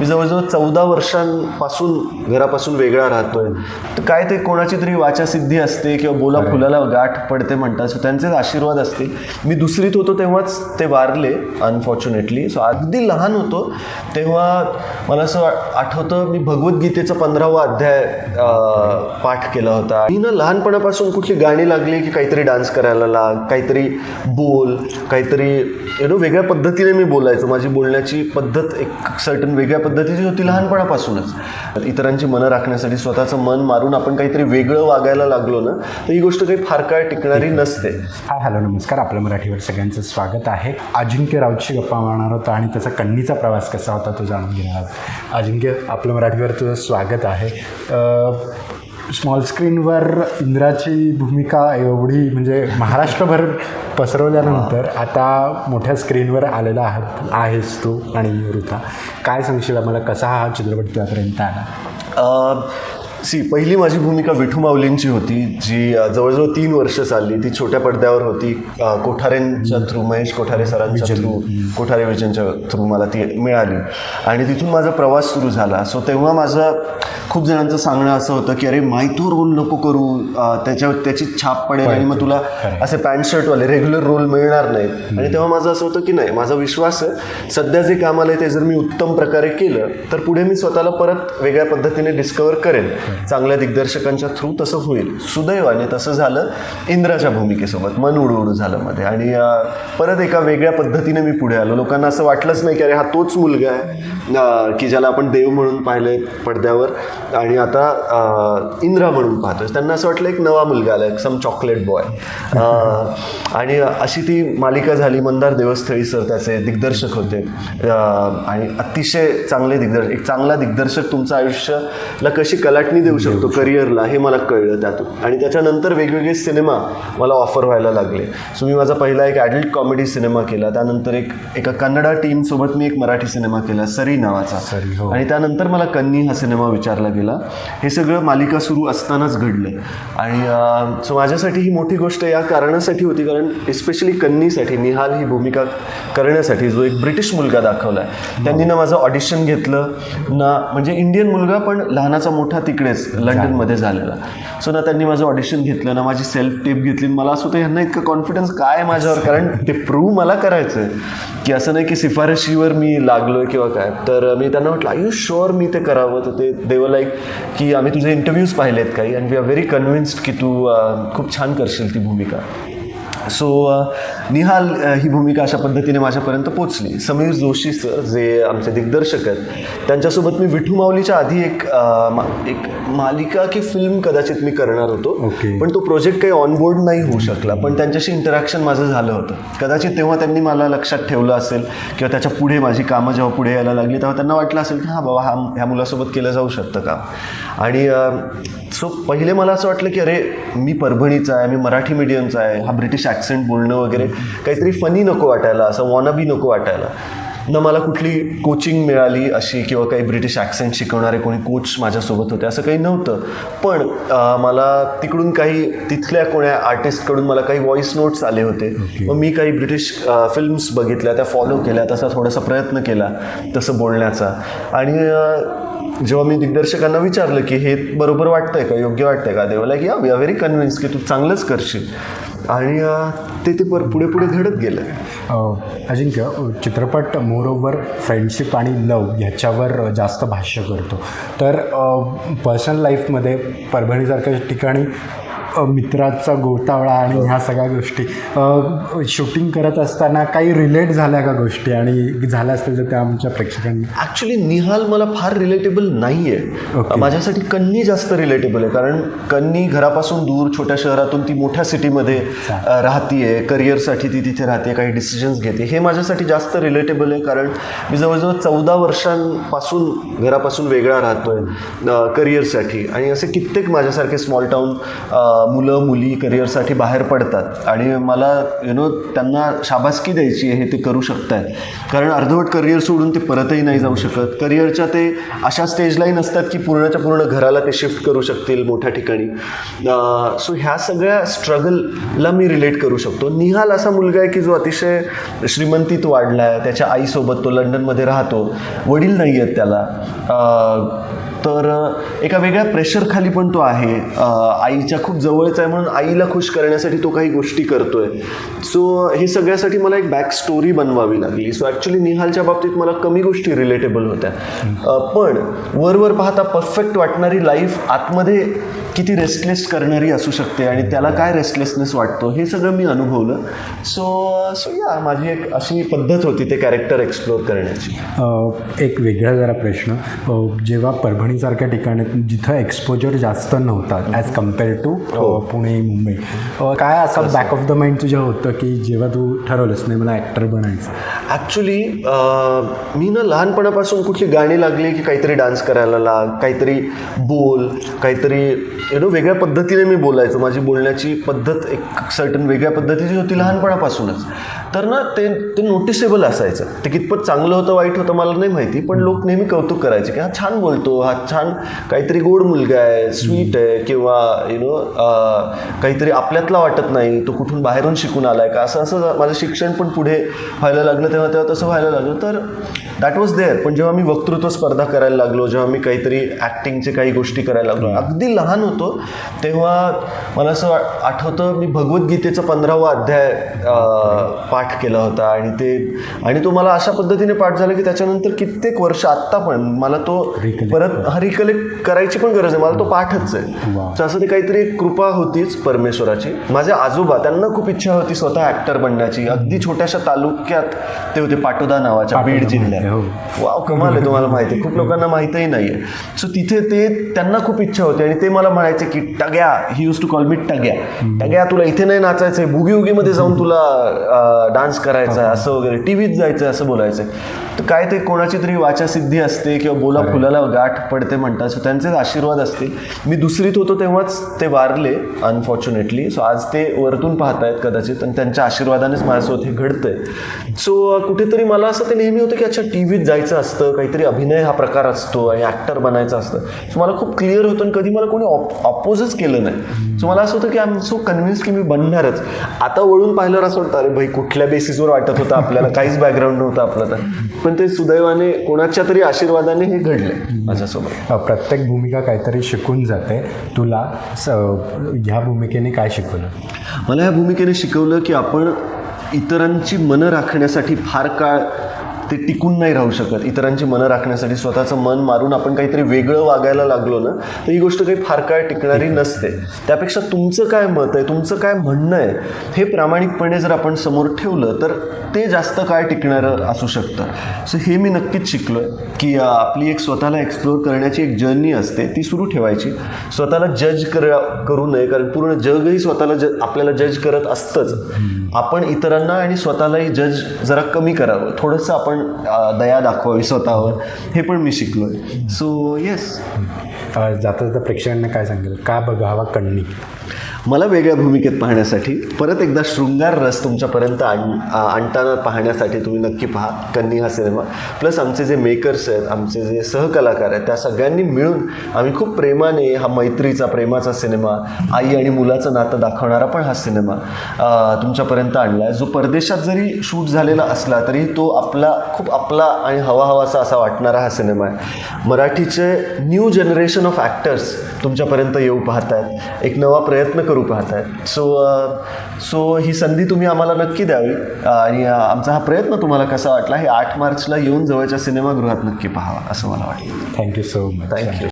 मी जवळजवळ चौदा वर्षांपासून घरापासून वेगळा राहतोय. तर काय ते कोणाची तरी वाचासिद्धी असते किंवा बोला फुलाला गाठ पडते म्हणतात. सो त्यांचेच आशीर्वाद असतील मी दुसरीत होतो तेव्हाच ते वारले अनफॉर्च्युनेटली सो अगदी लहान होतो तेव्हा मला असं आठवतं मी भगवद्गीतेचा पंधरावा अध्याय पाठ केला होता. मी ना लहानपणापासून कुठली गाणी लागली की काहीतरी डान्स करायला लाग काहीतरी बोल काहीतरी यु नो वेगळ्या पद्धतीने मी बोलायचो. माझी बोलण्याची पद्धत एक सर्टन वेगळ्या पद्धतीची होती लहानपणापासूनच. इतरांची मनं राखण्यासाठी स्वतःचं मन मारून आपण काहीतरी वेगळं वागायला लागलो ना तर ही गोष्ट काही फार काळ टिकणारी नसते. हाय हॅलो नमस्कार. आपल्या मराठीवर सगळ्यांचं स्वागत आहे. अजिंक्य राऊतशी गप्पा मारणार होता आणि त्याचा कन्नीचा प्रवास कसा होता तो जाणून घेणार आहोत. अजिंक्य आपल्या मराठीवर तुझं स्वागत आहे. स्मॉल स्क्रीनवर इंद्राची भूमिका एवढी म्हणजे महाराष्ट्रभर पसरवल्यानंतर आता मोठ्या स्क्रीनवर आलेला आहात आहेस तू आणि ऋता काय सांगशील आम्हाला? कसा हा चित्रपट तुझ्यापर्यंत आला? सी पहिली माझी भूमिका विठू माऊलींची होती जी जवळजवळ तीन वर्ष चालली. ती छोट्या पडद्यावर होती. कोठारेंच्या थ्रू महेश कोठारे सरांच्या थ्रू कोठारे विजनच्या थ्रू मला ती मिळाली. आणि तिथून माझा प्रवास सुरू झाला. सो तेव्हा माझं खूप जणांचं सांगणं असं होतं की अरे माहितो रोल नको करू. अ, त्याच्यावर त्याची छाप पडेल आणि मग तुला असे पॅन्ट शर्टवाले रेग्युलर रोल मिळणार नाहीत. आणि तेव्हा माझं असं होतं की नाही माझा विश्वास आहे. सध्या जे काम आलं ते जर मी उत्तम प्रकारे केलं तर पुढे मी स्वतःला परत वेगळ्या पद्धतीने डिस्कवर करेन. चांगल्या दिग्दर्शकांच्या थ्रू तसं होईल. सुदैवाने तसं झालं इंद्राच्या भूमिकेसोबत. मन उडू उडू झालं मध्ये. आणि परत एका वेगळ्या पद्धतीने मी पुढे आलो. लोकांना असं वाटलंच नाही की अरे हा तोच मुलगा आहे की ज्याला आपण देव म्हणून पाहिलंय पडद्यावर. आणि आता इंद्रा म्हणून पाहतोय. त्यांना असं वाटलं एक नवा मुलगा आला सम चॉकलेट बॉय आणि अशी ती मालिका झाली. मंदार देवस्थळी सर त्याचे दिग्दर्शक होते. आणि अतिशय चांगले दिग्दर्शक एक चांगला दिग्दर्शक तुमचं आयुष्याला कशी कलाटणी देऊ शकतो करिअरला हे मला कळलं त्यातून. आणि त्याच्यानंतर वेगवेगळे सिनेमा मला ऑफर व्हायला लागले. सो मी माझा पहिला एक ॲडल्ट कॉमेडी सिनेमा केला त्यानंतर एक एका कन्नडा टीमसोबत मी एक मराठी सिनेमा केला सरी नावाचा. हो. आणि त्यानंतर मला कन्नी हा सिनेमा विचारला गेला. हे सगळं मालिका सुरू असतानाच घडलं. आणि सो माझ्यासाठी ही मोठी गोष्ट या कारणासाठी होती कारण एस्पेशली कन्नीसाठी निहाल ही भूमिका करण्यासाठी जो एक ब्रिटिश मुलगा दाखवला आहे त्यांनी ना माझं ऑडिशन घेतलं ना म्हणजे इंडियन मुलगा पण लहानाचा मोठा तिकडेच लंडनमध्ये झालेला. सो ना त्यांनी माझं ऑडिशन घेतलं ना माझी सेल्फ टेप घेतली. मला असं होतं ह्यांना इतकं कॉन्फिडन्स काय माझ्यावर? कारण ते प्रूव्ह मला करायचं आहे की असं नाही की शिफारशीवर मी लागलोय किंवा काय. तर मी त्यांना म्हटलं आय यू शुअर मी ते करावं? तर ते देव लाईक की आम्ही तुझे इंटरव्ह्यूज पाहिलेत काही. And we are very convinced की तू खूप छान करशील ती भूमिका. सो निहाल अ, ही भूमिका अशा पद्धतीने माझ्यापर्यंत पोचली समीर जोशी सर जे आमचे दिग्दर्शक आहेत त्यांच्यासोबत मी विठू माऊलीच्या आधी एक अ, मा- एक मालिका की फिल्म कदाचित मी करणार होतो. Okay. पण तो प्रोजेक्ट काही ऑनबोर्ड नाही होऊ शकला. पण त्यांच्याशी इंटरॅक्शन माझं झालं होतं. कदाचित तेव्हा त्यांनी मला लक्षात ठेवलं असेल किंवा त्याच्या पुढे माझी कामं जेव्हा पुढे यायला लागली तेव्हा त्यांना वाटलं असेल की हां बाबा हा ह्या मुलासोबत केलं जाऊ शकतं का? आणि सो पहिले मला असं वाटलं की अरे मी परभणीचा आहे मी मराठी मीडियमचा आहे. हा ब्रिटिश ॲक्सेंट बोलणं वगैरे काहीतरी फनी नको वाटायला असं वॉनाबी नको वाटायला. न मला कुठली कोचिंग मिळाली अशी किंवा काही ब्रिटिश ॲक्सेंट शिकवणारे कोणी कोच माझ्यासोबत होते असं काही नव्हतं. पण मला तिकडून काही तिथल्या कोण्या आर्टिस्टकडून मला काही व्हॉइस नोट्स आले होते. मग मी काही ब्रिटिश फिल्म्स बघितल्या त्या फॉलो केल्या तसा थोडासा प्रयत्न केला तसं बोलण्याचा. आणि जेव्हा मी दिग्दर्शकांना विचारलं की हे बरोबर वाटतंय का योग्य वाटतंय का देवाला की या वी आर व्हेरी कन्व्हिन्स की तू चांगलंच करशील. आणि ते ते पर पुढे पुढे घडत गेलं. अजिंक्य चित्रपट मोरोवर फ्रेंडशिप आणि लव ह्याच्यावर जास्त भाष्य करतो. तर पर्सनल लाईफमध्ये परभणीसारख्या ठिकाणी मित्राचा गोतावळा आणि ह्या सगळ्या गोष्टी. शूटिंग करत असताना काही रिलेट झाल्या का गोष्टी? आणि झाल्या असतील तर त्या आमच्या प्रेक्षकांनी. ॲक्च्युली निहाल मला फार रिलेटेबल नाही आहे Okay. माझ्यासाठी कन्नी जास्त रिलेटेबल आहे. कारण कन्नी घरापासून दूर छोट्या शहरातून ती मोठ्या सिटीमध्ये राहतीये. करिअरसाठी ती तिथे राहते काही डिसिजन्स घेते. हे माझ्यासाठी जास्त रिलेटेबल आहे. कारण मी जवळजवळ चौदा वर्षांपासून घरापासून वेगळा राहतोय करिअरसाठी आणि असे कित्येक माझ्यासारखे स्मॉल टाऊन मुलं मुली करिअरसाठी बाहेर पडतात. आणि मला यु नो त्यांना शाबासकी द्यायची आहे हे ते करू शकतात कारण अर्धवट करिअर सोडून ते परतही नाही जाऊ शकत. करिअरच्या ते अशा स्टेजलाही नसतात की पूर्णच्या पूर्ण घराला ते शिफ्ट करू शकतील मोठ्या ठिकाणी. सो ह्या सगळ्या स्ट्रगलला मी रिलेट करू शकतो. निहाल असा मुलगा आहे की जो अतिशय श्रीमंतीत वाढला आहे त्याच्या आईसोबत तो लंडनमध्ये राहतो. वडील नाही आहेत त्याला. तर एका वेगळ्या प्रेशरखाली पण तो आहे. आईच्या खूप जवळच आहे म्हणून आईला खुश करण्यासाठी तो काही गोष्टी करतोय. सो हे सगळ्यासाठी मला एक बॅक स्टोरी बनवावी लागली. सो ॲक्च्युली निहालच्या बाबतीत मला कमी गोष्टी रिलेटेबल होत्या. पण वरवर पाहता परफेक्ट वाटणारी लाईफ आतमध्ये किती रेस्टलेस करणारी असू शकते आणि त्याला काय रेस्टलेसनेस वाटतो हे सगळं मी अनुभवलं. सो सो या माझी एक अशी पद्धत होती ते कॅरेक्टर एक्सप्लोअर करण्याची. एक वेगळा जरा प्रश्न. जेव्हा परभणीसारख्या ठिकाणी जिथं एक्सपोजर जास्त नव्हता as compare to Pune Mumbai. काय असं बॅक ऑफ द माइंड तुझ्या होतं की जेव्हा तू ठरवलंस नाही मला ॲक्टर बनायचं. ॲक्च्युली मी ना लहानपणापासून कुठली गाणी लागली की काहीतरी डान्स करायला लाग काहीतरी बोल काहीतरी यु नो वेगळ्या पद्धतीने मी बोलायचो. माझी बोलण्याची पद्धत एक सर्टन वेगळ्या पद्धतीची होती लहानपणापासूनच. तर ना ते ते नोटिसेबल असायचं. ते कितपत चांगलं होतं वाईट होतं मला नाही माहिती पण लोक नेहमी कौतुक करायचे की हा छान बोलतो हा छान काहीतरी गोड मुलगा आहे स्वीट आहे किंवा यु नो काहीतरी आपल्यातला वाटत नाही तो कुठून बाहेरून शिकून आलाय का? असं असं माझं शिक्षण पण पुढे व्हायला लागलं तेव्हा तेव्हा तसं व्हायला लागलं. तर दॅट वॉज देअर पण जेव्हा मी वक्तृत्व स्पर्धा करायला लागलो जेव्हा मी काहीतरी ॲक्टिंगचे काही गोष्टी करायला लागलो अगदी लहान होतो तेव्हा मला असं आठवतं मी भगवद्गीतेचा पंधरावा अध्याय पाठ केला होता आणि ते आणि तो मला अशा पद्धतीने पाठ झाला की त्याच्यानंतर कित्येक वर्ष आत्ता पण मला तो परत हा रिकलेक्ट करायची पण गरज आहे. मला तो पाठच आहे. तर असं ते काहीतरी कृपा होतीच परमेश्वराची. माझे आजोबा त्यांना खूप इच्छा होती स्वतः ऍक्टर बनण्याची. अगदी छोट्याशा तालुक्यात ते होते पाटोदा नावाच्या बीड जिल्ह्यात. हो. वाव कमाल आहे तुम्हाला माहिती आहे. खूप लोकांना माहितही नाहीये. सो तिथे ते त्यांना खूप इच्छा होती आणि ते मला म्हणायचे की Tagya. He use to call me Tagya. Tagya तुला इथे नाही नाचायचंय. बुगी उगीमध्ये जाऊन तुला डान्स करायचा असं वगैरे टीव्हीत जायचं असं बोलायचं. तर काय ते कोणाची तरी वाचासिद्धी असते किंवा बोला फुलाला गाठ पडते म्हणतात सो त्यांचेच आशीर्वाद असतील. मी दुसरीत होतो तेव्हाच ते वारले अनफॉर्च्युनेटली सो आज ते वरतून पाहतायत कदाचित आणि त्यांच्या आशीर्वादानेच माझ्यासोबत हे घडतंय. सो कुठेतरी मला असं ते नेहमी होतं की अच्छा टी व्हीत जायचं असतं काहीतरी अभिनय हा प्रकार असतो आणि ॲक्टर बनायचं असतं. सो मला खूप क्लिअर होतं आणि कधी मला कोणी ऑपोजच केलं नाही. सो मला असं होतं की आय एम सो कन्व्हिन्स की मी बनणारच. आता वळून पाहिल्यावर असं वाटतं अरे भाई कुठल्या बेसिसवर वाटत होतं आपल्याला. काहीच बॅकग्राऊंड नव्हतं आपलं तर. पण ते सुदैवाने कोणाच्या तरी आशीर्वादाने हे घडलंय. माझ्यासोबत. प्रत्येक भूमिका काहीतरी शिकून जाते. तुला स ह्या भूमिकेने काय शिकवलं? मला या भूमिकेने शिकवलं की आपण इतरांची मनं राखण्यासाठी फार काळ ते टिकून नाही राहू शकत. इतरांची मनं राखण्यासाठी स्वतःचं मन मारून आपण काहीतरी वेगळं वागायला लागलो ना तर ही गोष्ट काही फार काळ टिकणारी नसते. त्यापेक्षा तुमचं काय मत आहे तुमचं काय म्हणणं आहे हे प्रामाणिकपणे जर आपण समोर ठेवलं तर ते जास्त काळ टिकणारं असू शकतं. सो हे मी नक्कीच शिकलो की आपली एक स्वतःला एक्सप्लोअर करण्याची एक जर्नी असते ती सुरू ठेवायची. स्वतःला जज कर करू नये कारण पूर्ण जगही स्वतःला ज आपल्याला जज करत असतंच. आपण इतरांना आणि स्वतःलाही जज जरा कमी करावं. थोडंसं आपण दया दाखवावी स्वतःवर हे पण मी शिकलो आहे सो येस जाता जाता प्रेक्षकांना काय सांगेल? का बघावा कण्णी मला वेगळ्या भूमिकेत पाहण्यासाठी परत एकदा शृंगार रस तुमच्यापर्यंत आण आणताना पाहण्यासाठी तुम्ही नक्की पहा कन्नी हा सिनेमा. प्लस आमचे जे मेकर्स आहेत आमचे जे सहकलाकार आहेत त्या सगळ्यांनी मिळून आम्ही खूप प्रेमाने हा मैत्रीचा प्रेमाचा सिनेमा आई आणि मुलाचं नातं दाखवणारा पण हा सिनेमा तुमच्यापर्यंत आणला आहे जो परदेशात जरी शूट झालेला असला तरी तो आपला खूप आपला आणि हवा हवासा असा वाटणारा हा सिनेमा आहे. मराठीचे न्यू जनरेशन ऑफ ॲक्टर्स तुमच्यापर्यंत येऊ पाहत आहेत एक नवा प्रयत्न करू पाहत आहेत सो सो ही संधी तुम्ही आम्हाला नक्की द्यावी. आणि अ, आमचा हा प्रयत्न तुम्हाला कसा वाटला हे आठ मार्चला येऊन जवळच्या सिनेमागृहात नक्की पाहावा असं मला वाटतं. Thank you so much thank you